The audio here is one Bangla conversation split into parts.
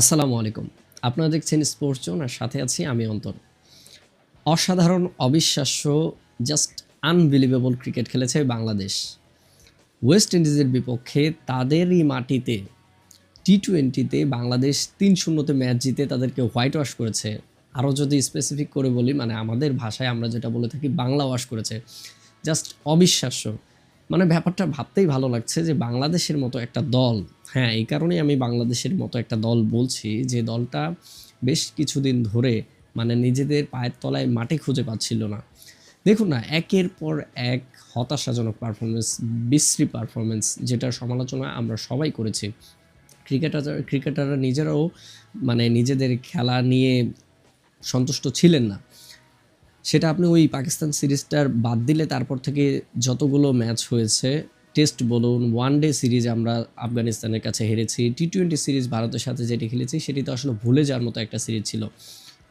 আসসালামু আলাইকুম। আপনারা দেখছেন স্পোর্টস জোন আর সাথে আছি আমি অন্তর। অসাধারণ, অবিশ্বাস্য জাস্ট আনবিলিভেবল ক্রিকেট খেলেছে বাংলাদেশ। ওয়েস্ট ইন্ডিজের বিপক্ষে তাদেরই মাটিতে টি টোয়েন্টিতে বাংলাদেশ তিন শূন্যতে ম্যাচ জিতে তাদেরকে হোয়াইট ওয়াশ করেছে। আরও যদি স্পেসিফিক করে বলি মানে আমাদের ভাষায় আমরা যেটা বলে থাকি, বাংলা ওয়াশ করেছে। জাস্ট অবিশ্বাস্য। মানে ব্যাপারটা ভাবতেই ভালো লাগছে যে বাংলাদেশের মতো একটা দল হ্যাঁ এই কারণেই আমি বাংলাদেশের মতো একটা দল বলছি যে দলটা বেশ কিছুদিন ধরে মানে নিজেদের পায়ের তলায় মাটি খুঁজে পাচ্ছিল না। দেখুন না, একের পর এক হতাশাজনক পারফরমেন্স বিশ্রী পারফরমেন্স যেটার সমালোচনা আমরা সবাই করেছি। ক্রিকেটার ক্রিকেটাররা নিজেরাও মানে নিজেদের খেলা নিয়ে সন্তুষ্ট ছিলেন না। সেটা আপনি ওই পাকিস্তান সিরিজটার বাদ দিলে তারপর থেকে যতগুলো ম্যাচ হয়েছে টেস্ট বলুন ওয়ান ডে সিরিজ আমরা আফগানিস্তানের কাছে হেরেছি টি টোয়েন্টি সিরিজ ভারতের সাথে যেটি খেলেছি সেটি তো আসলে ভুলে যাওয়ার মতো একটা সিরিজ ছিল।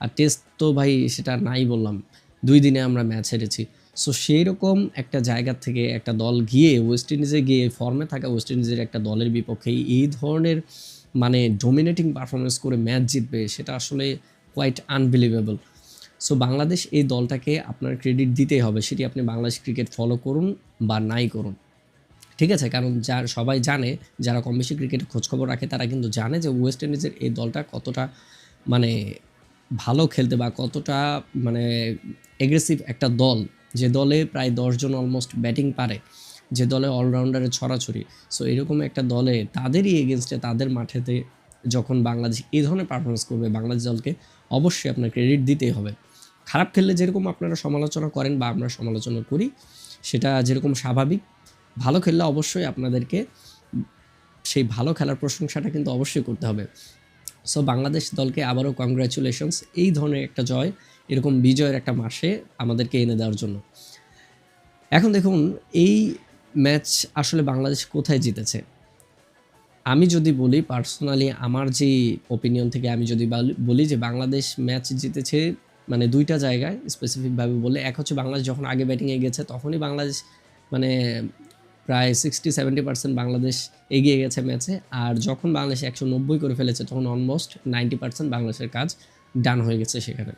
আর টেস্ট তো ভাই সেটা নাই বললাম, দুই দিনে আমরা ম্যাচ হেরেছি। সো সেই রকম একটা জায়গা থেকে একটা দল গিয়ে ওয়েস্ট ইন্ডিজে গিয়ে ফর্মে থাকা ওয়েস্ট ইন্ডিজের একটা দলের বিপক্ষে এই ধরনের মানে ডোমিনেটিং পারফরমেন্স করে ম্যাচ জিতবে, সেটা আসলে কোয়াইট আনবিলিভেবল সো বাংলাদেশ এই দলটাকে আপনার ক্রেডিট দিতেই হবে, সেটি আপনি বাংলাদেশ ক্রিকেট ফলো করুন বা নাই করুন। ঠিক আছে? কারণ যার, সবাই জানে, যারা কম বেশি ক্রিকেটের খোঁজখবর রাখে, তারা কিন্তু জানে যে ওয়েস্ট ইন্ডিজের এই দলটা কতটা মানে ভালো খেলতে বা কতটা মানে এগ্রেসিভ একটা দল। যে দলে প্রায় দশজন অলমোস্ট ব্যাটিং পারে। যে দলে অলরাউন্ডারে ছড়াছড়ি। সো এরকম একটা দলে তাদেরই এগেনস্টে তাদের মাঠেতে যখন বাংলাদেশ এই ধরনের পারফরমেন্স করবে, বাংলাদেশ দলকে অবশ্যই আপনার ক্রেডিট দিতেই হবে। খারাপ খেললে যেরকম আপনারা সমালোচনা করেন বা আমরা সমালোচনা করি, সেটা যেরকম স্বাভাবিক ভালো খেললে অবশ্যই আপনাদেরকে সেই ভালো খেলার প্রশংসাটা কিন্তু অবশ্যই করতে হবে। সো বাংলাদেশ দলকে আবারও কংগ্রাচুলেশনস এই ধরনের একটা জয়, এরকম বিজয়ের একটা মাসে আমাদেরকে এনে দেওয়ার জন্য। এখন দেখুন, এই ম্যাচ আসলে বাংলাদেশ কোথায় জিতেছে? আমি যদি বলি পার্সোনালি আমার যে ওপিনিয়ন থেকে আমি যদি বলি- যে বাংলাদেশ ম্যাচ জিতেছে মানে দুইটা জায়গায় স্পেসিফিকভাবে বলে এক হচ্ছে বাংলাদেশ যখন আগে ব্যাটিংয়ে গেছে, তখনই বাংলাদেশ মানে প্রায় সিক্সটি সেভেন্টি পার্সেন্ট বাংলাদেশ এগিয়ে গেছে ম্যাচে। আর যখন বাংলাদেশ একশো নব্বই করে ফেলেছে, তখন অলমোস্ট নাইনটি পার্সেন্ট বাংলাদেশের কাজ ডান হয়ে গেছে সেখানে।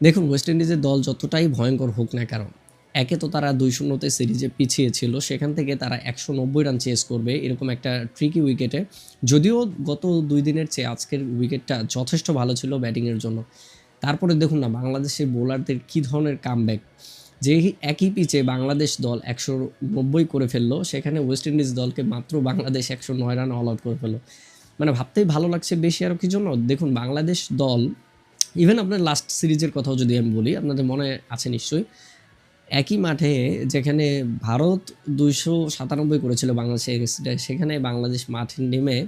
দেখুন ওয়েস্ট ইন্ডিজের দল যতটাই ভয়ঙ্কর হোক না কারণ একে তো তারা দুই শূন্যতে সিরিজে পিছিয়ে ছিল সেখান থেকে তারা একশো নব্বই রান চেস করবে, এরকম একটা ট্রিকি উইকেটে যদিও গত দুই দিনের চেয়ে আজকের উইকেটটা যথেষ্ট ভালো ছিল ব্যাটিংয়ের জন্য। তারপরে দেখুন না, বাংলাদেশের বোলারদের কী ধরনের কামব্যাক যে একই পিচে বাংলাদেশ দল একশো নব্বই করে ফেলল, সেখানে ওয়েস্ট ইন্ডিজ দলকে মাত্র বাংলাদেশ একশো নয় রান অল আউট করে ফেলল। মানে ভাবতেই ভালো লাগছে বেশি আরও কি জন্য? দেখুন, বাংলাদেশ দল ইভেন আপনার লাস্ট সিরিজের কথাও যদি আমি বলি, আপনাদের মনে আছে নিশ্চয়ই, একই মাঠে যেখানে ভারত দুইশো সাতানব্বই করেছিল বাংলাদেশে সেখানে বাংলাদেশ মাঠে নেমে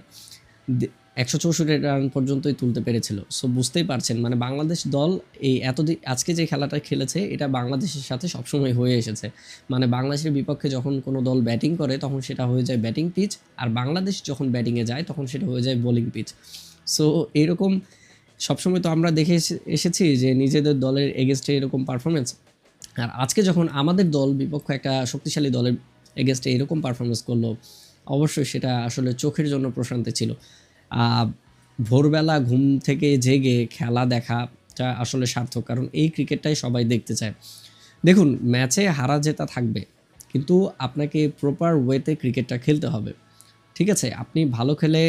একশো চৌষট্টি রান পর্যন্তই তুলতে পেরেছিল। সো বুঝতেই পারছেন মানে বাংলাদেশ দল এই এতদিন, আজকে যে খেলাটা খেলেছে, এটা বাংলাদেশের সাথে সবসময় হয়ে এসেছে। মানে বাংলাদেশের বিপক্ষে যখন কোনো দল ব্যাটিং করে, তখন সেটা হয়ে যায় ব্যাটিং পিচ, আর বাংলাদেশ যখন ব্যাটিংয়ে যায়, তখন সেটা হয়ে যায় বোলিং পিচ। সো এরকম সবসময় তো আমরা দেখে এসেছি যে নিজেদের দলের এগেনস্টে এরকম পারফরমেন্স আর আজকে যখন আমাদের দল বিপক্ষ একটা শক্তিশালী দলের এগেনস্টে এরকম পারফরমেন্স করল, অবশ্যই সেটা আসলে চোখের জন্য প্রশান্তি ছিল। ভোরবেলা ঘুম থেকে জেগে খেলা দেখাটা আসলে সার্থক, কারণ এই ক্রিকেটটাই সবাই দেখতে চায়। দেখুন, ম্যাচে হারা জেতা থাকবে, কিন্তু আপনাকে প্রপার ওয়েতে ক্রিকেটটা খেলতে হবে। ঠিক আছে, আপনি ভালো খেলে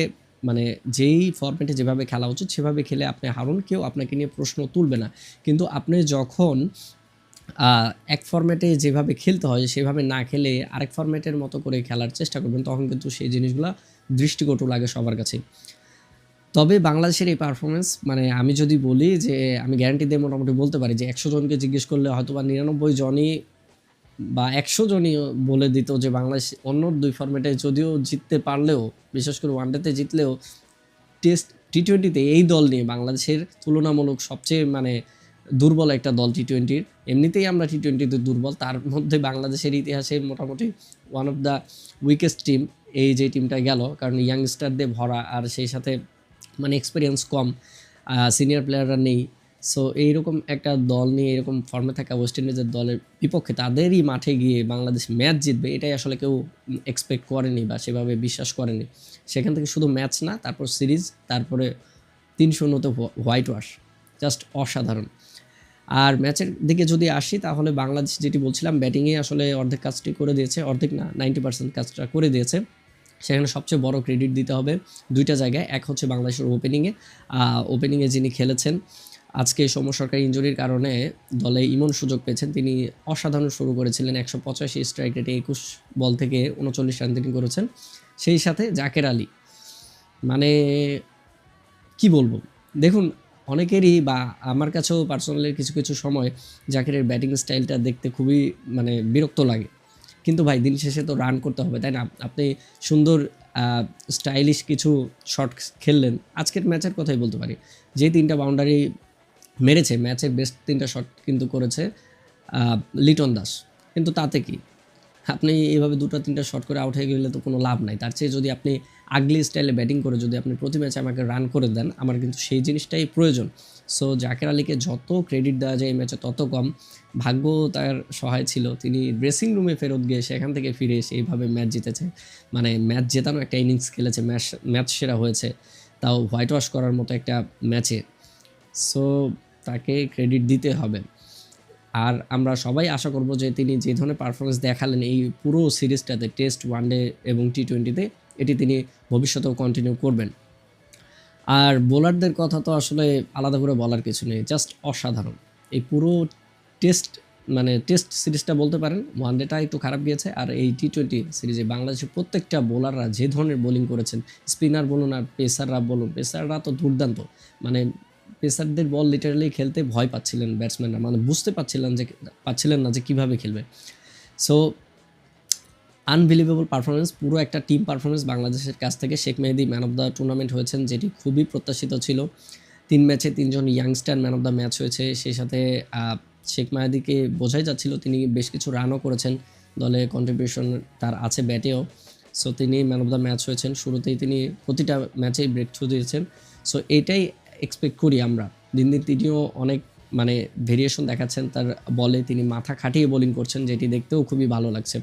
মানে যেই ফরম্যাটে যেভাবে খেলা উচিত, সেভাবে খেলে আপনি হারুন, কেউ আপনাকে নিয়ে প্রশ্ন তুলবে না। কিন্তু আপনি যখন এক ফরম্যাটে যেভাবে খেলতে হয়, সেভাবে না খেলে আরেক ফরম্যাটের মতো করে খেলার চেষ্টা করবেন, তখন কিন্তু সেই জিনিসগুলো দৃষ্টিকটু লাগে সবার কাছে তবে বাংলাদেশের এই পারফরমেন্স মানে আমি যদি বলি যে, আমি গ্যারান্টি দিয়ে মোটামুটি বলতে পারি যে, একশো জনকে জিজ্ঞেস করলে হয়তো বা নিরানব্বই জনই বা একশো জনই বলে দিত যে, বাংলাদেশ অন্য দুই ফরম্যাটে যদিও জিততে পারলেও, বিশেষ করে ওয়ানডেতে জিতলেও টেস্ট টি টোয়েন্টিতে এই দল নিয়ে বাংলাদেশের তুলনামূলক সবচেয়ে মানে দুর্বল একটা দল টি টোয়েন্টির এমনিতেই আমরা টি টোয়েন্টিতে দুর্বল। তার মধ্যে বাংলাদেশের ইতিহাসে মোটামুটি one of the weakest team এই যে টিমটা গেল। কারণ ইয়াংস্টারদের ভরা আর সেই সাথে মানে এক্সপিরিয়েন্স কম সিনিয়র প্লেয়াররা নেই। সো এইরকম একটা দল নিয়ে এরকম ফর্মে থাকা ওয়েস্ট ইন্ডিজের দলের বিপক্ষে তাদেরই মাঠে গিয়ে বাংলাদেশ ম্যাচ জিতবে, এটাই আসলে কেউ এক্সপেক্ট করেনি বা সেভাবে বিশ্বাস করেনি। সেখান থেকে শুধু ম্যাচ না, তারপর সিরিজ তারপরে তিন শূন্যতে হোয়াইট ওয়াশ জাস্ট অসাধারণ। আর ম্যাচের দিকে যদি আসি, তাহলে বাংলাদেশ যেটি বলছিলাম ব্যাটিংয়ে আসলে অর্ধেক কাজটি করে দিয়েছে, অর্ধেক না নাইনটি পার্সেন্ট কাজটা করে দিয়েছে। সেখানে সবচেয়ে বড় ক্রেডিট দিতে হবে দুইটা জায়গায়। এক হচ্ছে বাংলাদেশের ওপেনিংয়ে ওপেনিংয়ে যিনি খেলেছেন, আজকে সৌম্য সরকার ইঞ্জুরির কারণে দলে ইমন সুযোগ পেয়েছেন। তিনি অসাধারণ শুরু করেছিলেন, একশো পঁচাশি স্ট্রাইক রেটে একুশ বল থেকে উনচল্লিশ রান তিনি করেছেন। সেই সাথে জাকের আলী মানে কি বলব? দেখুন অনেকেরই বা আমার কাছেও পার্সোনালি কিছু কিছু সময় জাকিরের ব্যাটিং স্টাইলটা দেখতে খুবই মানে বিরক্ত লাগে। কিন্তু ভাই, দিন শেষে তো রান করতে হবে, তাই না? আপনি সুন্দর স্টাইলিশ কিছু শট খেললেন, আজকের ম্যাচের কথাই বলতে পারি। যে তিনটা বাউন্ডারি মেরেছে ম্যাচের বেস্ট তিনটা শট কিন্তু করেছে লিটন দাস। কিন্তু তাতে কি? আপনি এইভাবে দুটো, তিনটা শট করে আউট হয়ে গেলে তো কোনো লাভ নাই। তার চেয়ে যদি আপনি আগলি স্টাইলে ব্যাটিং করে যদি আপনি প্রতি ম্যাচে আমাকে রান করে দেন, আমার কিন্তু সেই জিনিসটাই প্রয়োজন। সো জাকের আলীকে যত ক্রেডিট দেওয়া যায় এই ম্যাচে তত কম। ভাগ্য তার সহায় ছিল। তিনি ড্রেসিং রুমে ফেরত গিয়ে সেখান থেকে ফিরে এসে এইভাবে ম্যাচ জিতেছে। মানে ম্যাচ জেতানো একটা ইনিংস খেলেছে ম্যাচ ম্যাচ সেরা হয়েছে। তাও হোয়াইট ওয়াশ করার মতো একটা ম্যাচে সো তাকে ক্রেডিট দিতে হবে। আর আমরা সবাই আশা করব যে তিনি যে ধরনের পারফরমেন্স দেখালেন এই পুরো সিরিজটাতে টেস্ট ওয়ানডে এবং টি টোয়েন্টিতে এটি তিনি ভবিষ্যতেও কন্টিনিউ করবেন। আর বোলারদের কথা তো আসলে আলাদা করে বলার কিছু নেই জাস্ট অসাধারণ। এই পুরো টেস্ট মানে টেস্ট সিরিজটা বলতে পারেন ওয়ান ডেটা একটু খারাপ গিয়েছে আর এই টি টোয়েন্টি সিরিজে বাংলাদেশের প্রত্যেকটা বোলাররা যে ধরনের বোলিং করেছেন স্পিনার বলুন আর পেসাররা বলুন পেসাররা তো দুর্দান্ত। মানে পেসারদের বল লিটারালি খেলতে ভয় পাচ্ছিলেন ব্যাটসম্যানরা মানে বুঝতে পারছিলেন যে পাচ্ছিলেন না যে কীভাবে খেলবে। সো আনবিলিভেবল পারফরমেন্স পুরো একটা টিম পারফরমেন্স বাংলাদেশের কাছ থেকে। Sheikh Mehedi man of the tournament হয়েছেন, যেটি খুবই প্রত্যাশিত ছিল। তিন ম্যাচে তিনজন youngster man of the match হয়েছে। সেই সাথে শেখ মেহেদিকে বোঝাই যাচ্ছিল, তিনি বেশ কিছু রানও করেছেন। দলে কন্ট্রিবিউশন তার আছে ব্যাটেও সো তিনি ম্যান অফ দ্য ম্যাচ হয়েছেন। শুরুতেই তিনি প্রতিটা ম্যাচেই ব্রেক থ্রু দিয়েছেন। সো এটাই এক্সপেক্ট করি আমরা। দিন দিন তিনিও অনেক মানে ভেরিয়েশন দেখাচ্ছেন। তার বলে তিনি মাথা খাটিয়ে বোলিং করছেন, যেটি দেখতেও খুবই ভালো লাগছে।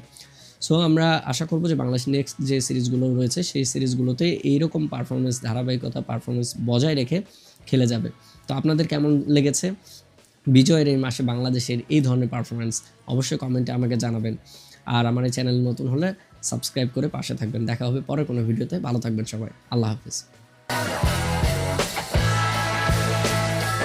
সো আমরা আশা করব যে বাংলাদেশ নেক্সট যে সিরিজগুলো রয়েছে, সেই সিরিজগুলোতে এইরকম পারফরমেন্স ধারাবাহিকতা পারফরমেন্স বজায় রেখে খেলে যাবে। তো আপনাদের কেমন লেগেছে? বিজয়ের এই মাসে বাংলাদেশের এই ধরনের পারফরমেন্স অবশ্যই কমেন্টে আমাকে জানাবেন। আর আমার এই চ্যানেল নতুন হলে সাবস্ক্রাইব করে পাশে থাকবেন। দেখা হবে পরে কোনো ভিডিওতে। ভালো থাকবেন সবাই। আল্লাহ হাফিজ।